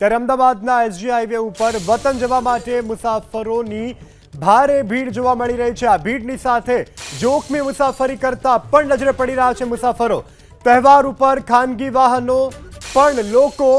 ત્યારે અમદાવાદના SG highway ઉપર વતન જવા માટે મુસાફરોની ભારે ભીડ જોવા મળી રહી છે. આ ભીડની સાથે જોખમી મુસાફરી કરતા પણ નજરે પડી રહ્યા છે મુસાફરો. તહેવાર ઉપર ખાનગી વાહનો પણ લોકો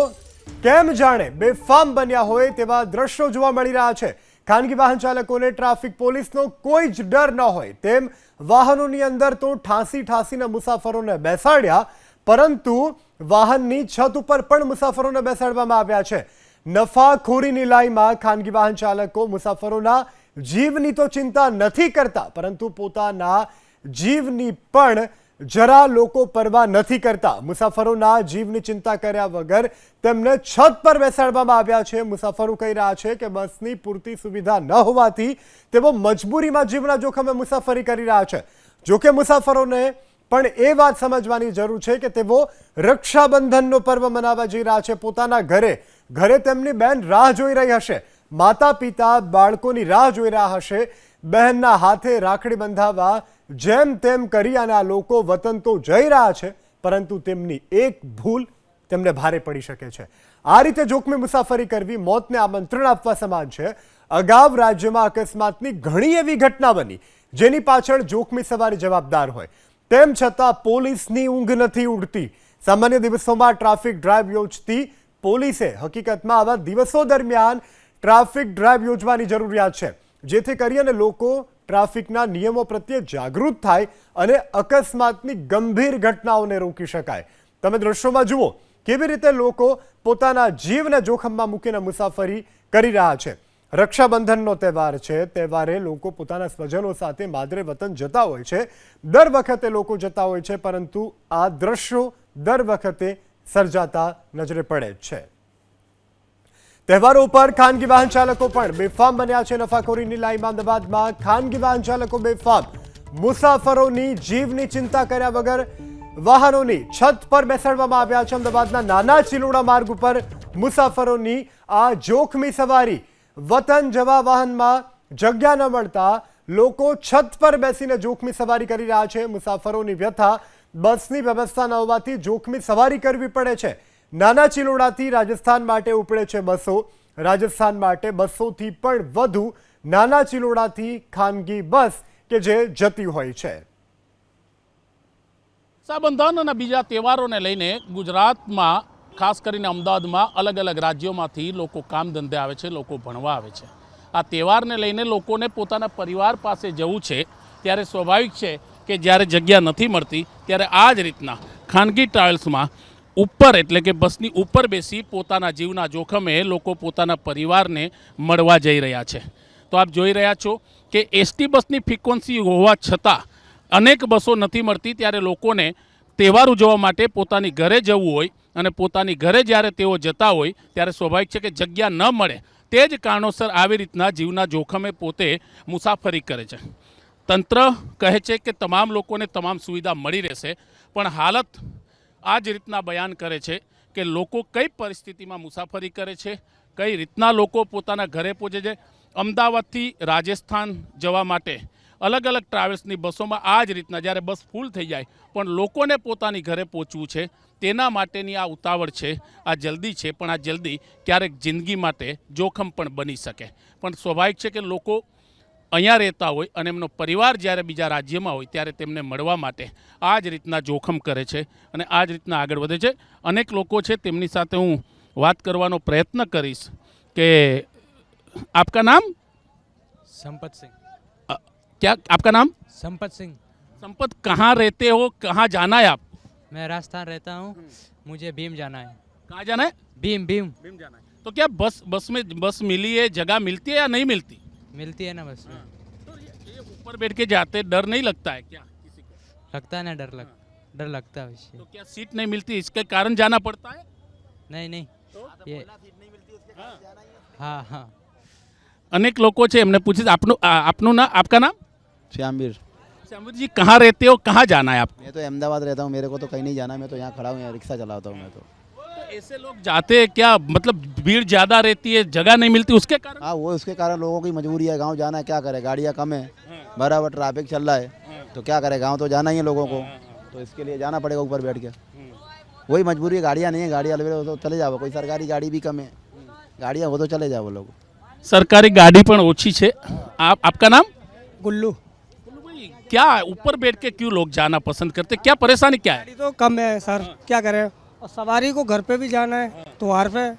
કેમ જાણે બેફામ બન્યા હોય તેવા દ્રશ્યો જોવા મળી રહ્યા છે. ખાનગી વાહન ચાલકોને ટ્રાફિક પોલીસનો કોઈ જ ડર ન હોય. તેમ વાહનોની અંદર તો ઠાંસી ઠાંસીને મુસાફરોને બેસાડ્યા, પરંતુ વાહનની છત ઉપર પણ મુસાફરોને બેસાડવામાં આવ્યા છે. નફાખોરીની લાઈમાં ખાનગી વાહન ચાલકો મુસાફરોના જીવની તો ચિંતા નથી કરતા, પરંતુ પોતાના જીવની પણ જરા લોકો પરવા નથી કરતા. મુસાફરોના જીવની ચિંતા કર્યા વગર તેમને છત પર બેસાડવામાં આવ્યા છે. મુસાફરો કહી રહ્યા છે કે બસની પૂરતી સુવિધા ન હોવાથી તેઓ મજબૂરીમાં જીવના જોખમે મુસાફરી કરી રહ્યા છે. જોકે મુસાફરોને પણ એ વાત સમજવાની જરૂર છે કે તેઓ રક્ષાબંધનનો પર્વ મનાવવા જઈ રહ્યા છે. પોતાના ઘરે ઘરે તેમની બહેન રાહ જોઈ રહી હશે. માતા, પિતા, બાળકોની રાહ જોઈ રહ્યા હશે. બહેનના હાથે રાખડી બંધાવવા જેમ તેમ કરી અને આ લોકો વતન તો જઈ રહ્યા છે, પરંતુ તેમની એક ભૂલ તેમને ભારે પડી શકે છે. આ રીતે જોખમી મુસાફરી કરવી મોતને આમંત્રણ આપવા સમાન છે. અગાઉ રાજ્યમાં અકસ્માતની ઘણી એવી ઘટના બની, જેની પાછળ જોખમી સવારી જવાબદાર હોય. તેમ છતાં પોલીસની ઊંઘ નથી ઉડતી. સામાન્ય દિવસોમાં ટ્રાફિક ડ્રાઈવ યોજતી પોલીસે હકીકતમાં આવા દિવસો દરમિયાન ટ્રાફિક ડ્રાઈવ યોજવાની જરૂરિયાત છે, જેથી કરી અને લોકો ટ્રાફિકના નિયમો પ્રત્યે જાગૃત થાય અને અકસ્માતની ગંભીર ઘટનાઓને રોકી શકાય. તમે દ્રશ્યોમાં જુઓ, કેવી રીતે લોકો પોતાના જીવને જોખમમાં મૂકીને મુસાફરી કરી રહ્યા છે. રક્ષાબંધનનો તહેવાર છે. તહેવારે લોકો પોતાના સ્વજનો સાથે માદરે વતન જતા હોય છે. દર વખતે લોકો જતા હોય છે, પરંતુ આ દ્રશ્યો દર વખતે સર્જાતા નજરે પડે છે. તહેવારો ઉપર ખાનગી વાહન ચાલકો પણ બેફામ બન્યા છે નફાખોરીની લાઈમાં અમદાવાદમાં. ખાનગી વાહન ચાલકો બેફામ મુસાફરોની જીવની ચિંતા કર્યા વગર વાહનોની છત પર બેસાડવામાં આવ્યા છે. અમદાવાદના નાના ચિલોડા માર્ગ ઉપર મુસાફરોની આ જોખમી સવારી વતન જવા વાહનમાં જગ્યા ન મળતા લોકો છત પર બેસીને જોખમી સવારી કરી રહ્યા છે. મુસાફરોની વ્યથા, બસની વ્યવસ્થા ન હોવાથી જોખમી સવારી કરવી પડે છે. નાના ચિલોડાથી રાજસ્થાન માટે ઉપડે છે બસો. રાજસ્થાન માટે બસોથી પણ વધુ નાના ચિલોડાથી ખાનગી બસ કે જે જતી હોય છે. રક્ષાબંધન અને બીજા તહેવારોને લઈને ગુજરાતમાં ખાસ કરીને અમદાવાદમાં અલગ અલગ રાજ્યોમાંથી લોકો કામ ધંધે આવે છે, લોકો ભણવા આવે છે. આ તહેવારને લઈને લોકોને પોતાના પરિવાર પાસે જવું છે, ત્યારે સ્વાભાવિક છે કે જ્યારે જગ્યા નથી મળતી, ત્યારે આ જ રીતના ખાનગી ટ્રાવેલ્સમાં ઉપર એટલે કે બસની ઉપર બેસી પોતાના જીવના જોખમે લોકો પોતાના પરિવારને મળવા જઈ રહ્યા છે. તો આપ જોઈ રહ્યા છો કે એસટી બસની ફ્રિકવન્સી હોવા છતાં અનેક બસો નથી મળતી, ત્યારે લોકોને તહેવાર ઉજવવા માટે પોતાની ઘરે જવું હોય અને પોતાની ઘરે જ્યારે તેઓ જતા હોય, ત્યારે સ્વાભાવિક છે કે જગ્યા ન મળે. તે જ કારણોસર આવી રીતના જીવના જોખમે પોતે મુસાફરી કરે છે. તંત્ર કહે છે કે તમામ લોકોને તમામ સુવિધા મળી રહેશે, પણ હાલત આ જ રીતના બયાન કરે છે કે લોકો કઈ પરિસ્થિતિમાં મુસાફરી કરે છે, કઈ રીતના લોકો પોતાના ઘરે પહોંચે છે. અમદાવાદથી રાજસ્થાન જવા માટે અલગ અલગ ટ્રાવેલ્સની બસોમાં આ જ રીતના જ્યારે બસ ફૂલ થઈ જાય, પણ લોકોને પોતાની ઘરે પહોંચવું છે, તેના માટેની આ ઉતાવળ છે, આ જલ્દી છે, પણ આ જલ્દી ક્યારેક જિંદગી માટે જોખમ પણ બની શકે. પણ સ્વાભાવિક છે કે લોકો અહીંયા રહેતા હોય અને એમનો પરિવાર જ્યારે બીજા રાજ્યમાં હોય ત્યારે તેમને મળવા માટે આ જ રીતના જોખમ કરે છે અને આ જ રીતના આગળ વધે છે. અનેક લોકો છે તેમની સાથે હું વાત કરવાનો પ્રયત્ન કરીશ કે આપકા નામ? સંપતસિંહ. क्या आपका नाम संपत सिंह संपत कहाँ रहते हो कहाँ जाना है आप मैं राजस्थान रहता हूँ मुझे भीम जाना है कहाँ जाना है भीम भीम भीम जाना है तो क्या बस बस में बस मिली है जगह मिलती है या नहीं मिलती मिलती है ना बस में तो ये, ये ऊपर बैठ के जाते डर नहीं लगता है क्या किसी को लगता है ना डर लग डर लगता है उससे तो क्या सीट नहीं मिलती इसके कारण जाना पड़ता है नहीं नहीं ये हाँ हाँ અનેક લોકો છે એમને પૂછીશ આપનું આ, આપનું ના આપકા નામ श्यामवीर श्यामवीर जी कहाँ रहते हो? कहाँ जाना है आपको? मैं तो अहमदाबाद रहता हूँ मेरे को तो कहीं नहीं जाना मैं तो यहाँ खड़ा हूँ यहाँ रिक्शा चलाता हूँ मैं तो। तो ऐसे लोग जाते हैं क्या मतलब भीड़ ज़्यादा रहती है जगह नहीं मिलती उसके कारण? हाँ वो उसके कारण लोगों की मजबूरी है गाँव जाना है क्या करे? गाड़ियाँ कम है बराबर ट्रैफ़िक चल रहा है तो क्या करे? गाँव तो जाना ही है लोगों को तो इसके लिए जाना पड़ेगा ऊपर बैठ के। वही मजबूरी है गाड़ियाँ नहीं है गाड़ियाँ तो चले जाओ कोई सरकारी गाड़ी भी कम है। गाड़ियाँ वो तो चले जाओ वो लोग। सरकारी गाड़ी पर ओछी आप आपका नाम? गुल्लू। क्या ऊपर बैठ के क्यों लोग जाना पसंद करते? क्या परेशानी क्या है? तो कम है सर क्या करें? और सवारी को घर पे भी जाना है त्योहार पे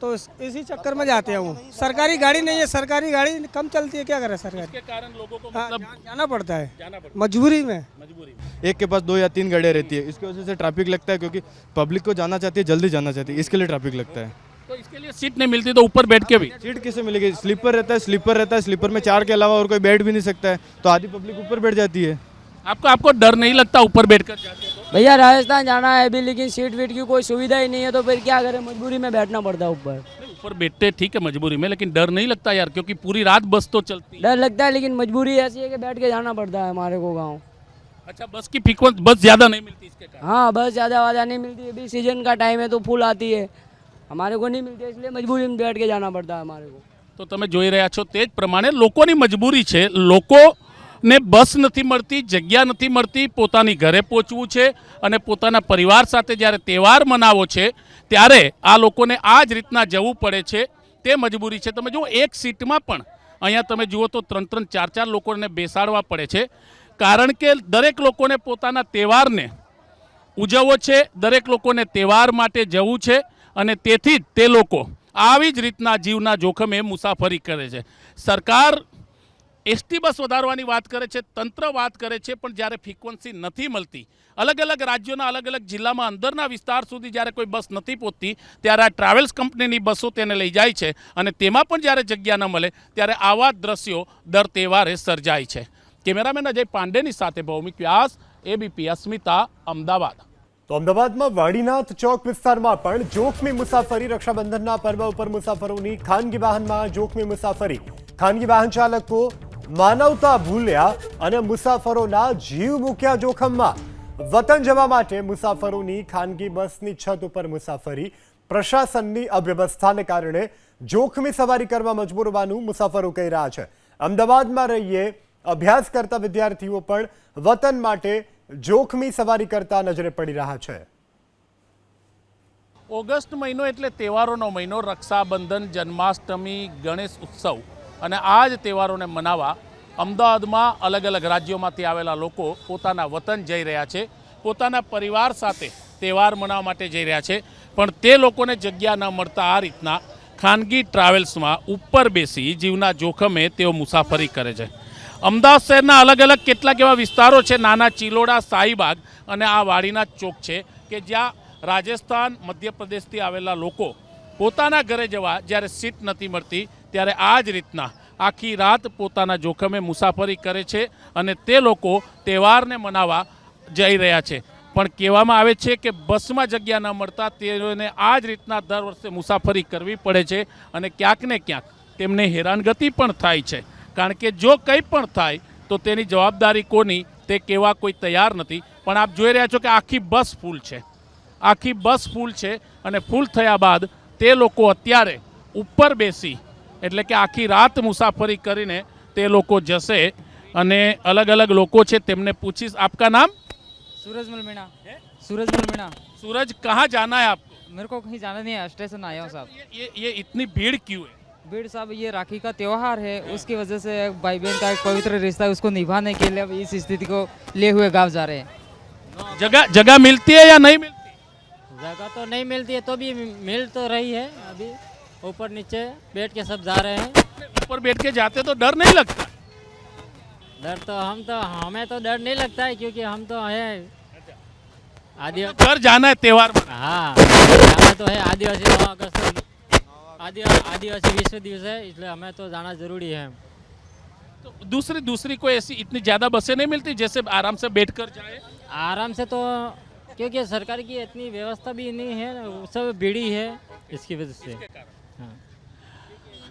तो इस, इसी चक्कर में जाते हैं वो। सरकारी गाड़ी नहीं है सरकारी गाड़ी कम चलती है क्या करें सरकारी? कारण लोगों को हाँ, मतलब जाना पड़ता है। जाना पड़ता मजबूरी में। है मजबूरी में। एक के पास दो या तीन गाड़ियाँ रहती है। इसकी वजह से ट्रैफ़िक लगता है क्योंकि पब्लिक को जाना चाहती है जल्दी जाना चाहती है। इसके लिए ट्रैफ़िक लगता है। तो इसके लिए सीट नहीं मिलती तो ऊपर बैठ के भी। सीट किसे मिलेगी? स्लीपर रहता है स्लीपर रहता है स्लीपर में चार के अलावा और कोई बैठ भी नहीं सकता है। तो आधी पब्लिक ऊपर बैठ जाती है। आपको आपको डर नहीं लगता ऊपर बैठ कर? भैया राजस्थान जाना है अभी लेकिन सीट वीट की कोई सुविधा ही नहीं है तो फिर क्या करें? मजबूरी में बैठना पड़ता है ऊपर। ऊपर बैठते ठीक है मजबूरी में लेकिन डर नहीं लगता यार क्योंकि पूरी रात बस तो चलती है। डर लगता है लेकिन मजबूरी ऐसी है कि बैठ के जाना पड़ता है हमारे को गाँव। अच्छा बस की फ्रीक्वेंस बस ज़्यादा नहीं मिलती इसके कारण? हाँ बस ज़्यादा वादा नहीं मिलती अभी सीज़न का टाइम है तो फुल आती है। हमारे को नहीं मिलती है, इसलिए मजबूरी में बैठ के जाना पड़ता है हमारे को તો તમે જોઈ રહ્યા છો તે જ પ્રમાણે લોકોની મજબૂરી છે લોકોને બસ નથી મળતી જગ્યા નથી મળતી પોતાની ઘરે પહોંચવું છે અને પોતાના પરિવાર સાથે જ્યારે તહેવાર મનાવો છે ત્યારે આ લોકોને આ જ રીતના જવું પડે છે તે મજબૂરી છે તમે જુઓ એક સીટમાં પણ અહીંયા તમે જુઓ તો ત્રણ ત્રણ ચાર ચાર લોકોને બેસાડવા પડે છે કારણ કે દરેક લોકોને પોતાના તહેવારને ઉજવવો છે દરેક લોકોને તહેવાર માટે જવું છે અને તેથી જ તે લોકો આવી જ રીતના જીવના જોખમે મુસાફરી કરે છે. સરકાર એસટી બસ વધારવાની વાત કરે છે, તંત્ર વાત કરે છે, પણ જ્યારે ફ્રિકવન્સી નથી મળતી, અલગ અલગ રાજ્યોના અલગ અલગ જિલ્લામાં અંદરના વિસ્તાર સુધી જ્યારે કોઈ બસ નથી પહોંચતી ત્યારે આ ટ્રાવેલ્સ કંપનીની બસો તેને લઈ જાય છે અને તેમાં પણ જ્યારે જગ્યા ન મળે, ત્યારે આવા દ્રશ્યો દર તહેવારે સર્જાય છે. કેમેરામેન અજય પાંડેની સાથે ભૌમિક વ્યાસ એબીપી અસ્મિતા, અમદાવાદ. તો અમદાવાદમાં વાડીનાથ ચોક વિસ્તારમાં પણ જોખમી મુસાફરી રક્ષાબંધનના પર્વ ઉપર મુસાફરોની ખાનગી વાહનમાં જોખમી મુસાફરી. ખાનગી વાહન ચાલકો માનવતા ભૂલ્યા અને મુસાફરોના જીવ મૂક્યા જોખમમાં. વતન જવા માટે મુસાફરોની ખાનગી બસની છત ઉપર મુસાફરી, પ્રશાસનની અવ્યવસ્થાને કારણે જોખમી સવારી કરવા મજબૂર હોવાનું મુસાફરો કહી રહ્યા છે. અમદાવાદમાં રહીએ અભ્યાસ કરતા વિદ્યાર્થીઓ પણ વતન માટે જોખમી સવારી કરતા નજરે પડી રહ્યા છે. ઓગસ્ટ મહિનો એટલે તહેવારોનો મહિનો, રક્ષાબંધન, જન્માષ્ટમી, ગણેશ ઉત્સવ. અને આ જ તહેવારોને મનાવવા અમદાવાદમાં અલગ અલગ રાજ્યોમાંથી આવેલા લોકો પોતાના વતન જઈ રહ્યા છે. પોતાના પરિવાર સાથે તહેવાર મનાવવા માટે જઈ રહ્યા છે. પણ તે લોકોને જગ્યા ન મળતા આ રીતના ખાનગી ટ્રાવેલ્સમાં ઉપર બેસી જીવના જોખમે તેઓ મુસાફરી કરે છે. અમદાવાદ શહેરના અલગ અલગ કેટલાક એવા વિસ્તારો છે, નાના ચિલોડા શાહીબાગ અને આ વાડીના ચોક છે કે જ્યાં રાજસ્થાન, મધ્યપ્રદેશથી આવેલા લોકો પોતાના ઘરે જવા જ્યારે સીટ નથી મળતી, ત્યારે આ જ રીતના આખી રાત પોતાના જોખમે મુસાફરી કરે છે અને તે લોકો તહેવારને મનાવવા જઈ રહ્યા છે. પણ કહેવામાં આવે છે કે બસમાં જગ્યા ન મળતા તેઓને આ જ રીતના દર વર્ષે મુસાફરી કરવી પડે છે અને ક્યાંક ને ક્યાંક તેમને હેરાનગતિ પણ થાય છે. કારણ કે જો કંઈ પણ થાય તો તેની જવાબદારી કોની તે કહેવા કોઈ તૈયાર નથી પણ આપ જોઈ રહ્યા છો કે આખી બસ ફૂલ છે આખી બસ ફૂલ છે અને ફૂલ થયા બાદ તે લોકો અત્યારે ઉપર બેસી એટલે કે આખી રાત મુસાફરી કરીને તે લોકો જશે અને અલગ અલગ લોકો છે તેમને પૂછીશ આપકા નામ सूरज मलमीना सूरज मलमीना सूरज कहाँ जाना है आपको मेरे को कहीं जाना नहीं है स्टेशन आया हूँ साहब ये ये, ये इतनी भीड़ क्यों है भीड़ साहब ये राखी का त्यौहार है उसकी वजह से भाई बहन का एक पवित्र रिश्ता है उसको निभाने के लिए अब इस स्थिति को ले हुए गाँव जा रहे हैं। जगह जगह मिलती है या नहीं मिलती? जगह तो नहीं मिलती है तो भी मिल तो रही है अभी ऊपर नीचे बैठ के सब जा रहे हैं। ऊपर बैठ के जाते तो डर नहीं लगता? डर तो हम तो हमें तो डर नहीं लगता है क्योंकि हम तो है। आदि घर जाना है त्यौहार हाँ हमें तो है आदिवासी नौ अगस्त आदि आदिवासी विश्व दिवस है इसलिए हमें तो जाना जरूरी है तो दूसरी दूसरी कोई ऐसी इतनी ज्यादा बसें नहीं मिलती जैसे आराम से बैठ कर जाए आराम से तो क्योंकि सरकार की इतनी व्यवस्था भी नहीं है वो सब भीड़ी है इसकी वजह से हाँ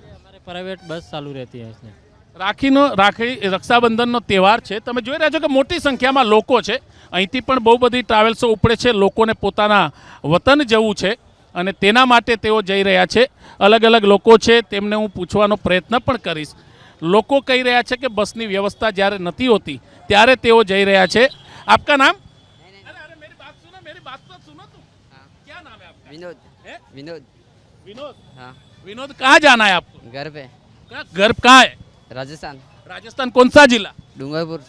हमारे प्राइवेट बस चालू रहती है इसलिए રાખીનો રાખી રક્ષાબંધનનો તહેવાર છે તમે જોઈ રહ્યા છો કે મોટી સંખ્યામાં લોકો છે અહીંથી પણ બહુ બધી ટ્રાવેલ્સો ઉપડે છે લોકોને પોતાના વતન જવું છે અને તેના માટે તેઓ જઈ રહ્યા છે અલગ અલગ લોકો છે તેમને હું પૂછવાનો પ્રયત્ન પણ કરીશ લોકો કહી રહ્યા છે કે બસની વ્યવસ્થા જ્યારે નથી હોતી ત્યારે તેઓ જઈ રહ્યા છે આપકા નામ અરે, અરે, મેરી બાત સુનો, મેરી બાત તો સુનો તું. ક્યા નામ હે આપકા? विनोद हैं? विनोद विनोद हाँ विनोद कहाँ जाना है आपको घर पे कहाँ घर कहाँ है राजस्थान राजस्थान कौन सा जिला डूंगरपुर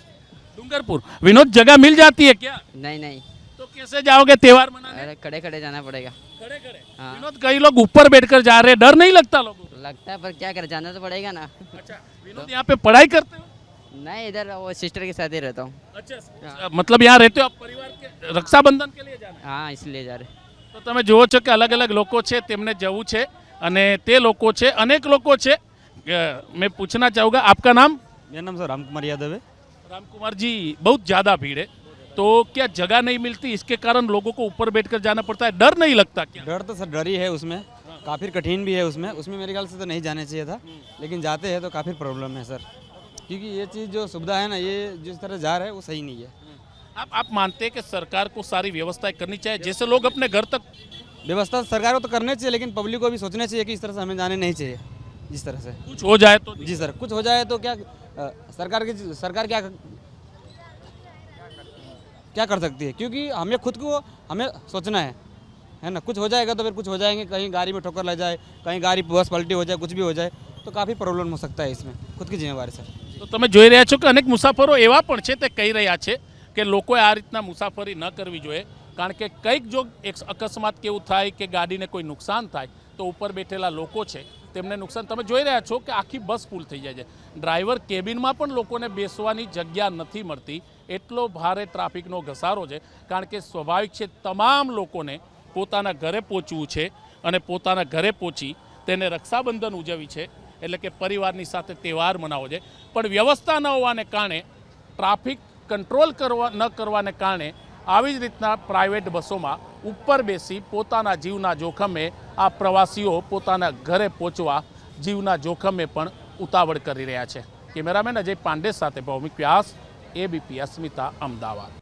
डूंगरपुर विनोद जगह मिल जाती है क्या नहीं नहीं तो कैसे जाओगे त्योहार मनाने अरे खड़े खड़े जाना पड़ेगा खड़े खड़े हाँ। विनोद कई लोग ऊपर बैठकर जा रहे हैं डर नहीं लगता लोगों को लगता है पर क्या करे जाना तो पड़ेगा ना अच्छा विनोद यहाँ पे पढ़ाई करते हो नहीं इधर वो सिस्टर के साथ ही रहता हूँ अच्छा मतलब यहाँ रहते हो आप परिवार के रक्षाबंधन के लिए जाना है? हाँ इसलिए जा रहे તો તમે જુઓ છો કે અલગ અલગ લોકો છે તેમને જવું છે અને તે લોકો છે અનેક લોકો છે અ, मैं पूछना चाहूँगा आपका नाम मेरा नाम सर राम कुमार यादव है राम कुमार जी बहुत ज़्यादा भीड़ है तो क्या जगह नहीं मिलती? इसके कारण लोगों को ऊपर बैठकर जाना पड़ता है। डर नहीं लगता क्या? डर तो सर डर ही है उसमें। काफ़ी कठिन भी है उसमें। उसमें मेरे ख्याल से तो नहीं जाना चाहिए था। लेकिन जाते हैं तो काफ़ी प्रॉब्लम है सर। क्योंकि ये चीज़ जो सुविधा है ना ये जिस तरह जा रहा है वो सही नहीं है। आप आप मानते हैं कि सरकार को सारी व्यवस्थाएँ करनी चाहिए? जैसे लोग अपने घर तक व्यवस्था सरकार को तो करनी चाहिए लेकिन पब्लिक को भी सोचना चाहिए कि इस तरह से हमें जाने नहीं चाहिए। जिस तरह से। कुछ हो जाए तो जी सर कुछ हो जाए तो क्या सरकार की सरकार क्या क्या कर सकती है क्योंकि हमें खुद को हमें सोचना है है ना कुछ हो जाएगा तो फिर कुछ हो जाएंगे कहीं गाड़ी में ठोकर लग जाए कहीं गाड़ी बस पलटी हो जाए कुछ भी हो जाए तो काफ़ी प्रॉब्लम हो सकता है इसमें खुद की जिम्मेवारी सर તો તમે જોઈ રહ્યા છો કે અનેક મુસાફરો એવા પણ છે તે કહી રહ્યા છે કે લોકોએ આ રીતના મુસાફરી ન કરવી જોઈએ કારણ કે કંઈક જો એક અકસ્માત કેવું થાય કે ગાડીને કોઈ નુકસાન થાય તો ઉપર બેઠેલા લોકો છે તેમને નુકસાન તમે જોઈ રહ્યા છો કે આખી બસ ફૂલ થઈ જાય છે ડ્રાઈવર કેબિનમાં પણ લોકોને બેસવાની જગ્યા નથી મળતી એટલો ભારે ટ્રાફિકનો ઘસારો છે, કારણ કે સ્વાભાવિક છે તમામ લોકોને પોતાના ઘરે પહોંચવું છે અને પોતાના ઘરે પહોંચી તેને રક્ષાબંધન ઉજવી છે, એટલે કે પરિવારની સાથે તહેવાર મનાવવો છે. પણ વ્યવસ્થા ન હોવાને કારણે, ટ્રાફિક કંટ્રોલ કરવા, ન કરવાને કારણે આવી જ રીતના પ્રાઇવેટ બસોમાં ઉપર બેસી પોતાના જીવના જોખમે આ પ્રવાસીઓ પોતાના ઘરે પહોંચવા જીવના જોખમે પણ ઉતાવળ કરી રહ્યા છે. કેમેરામેન અજય પાંડે સાથે ભૌમિક વ્યાસ એબીપી અસ્મિતા અમદાવાદ.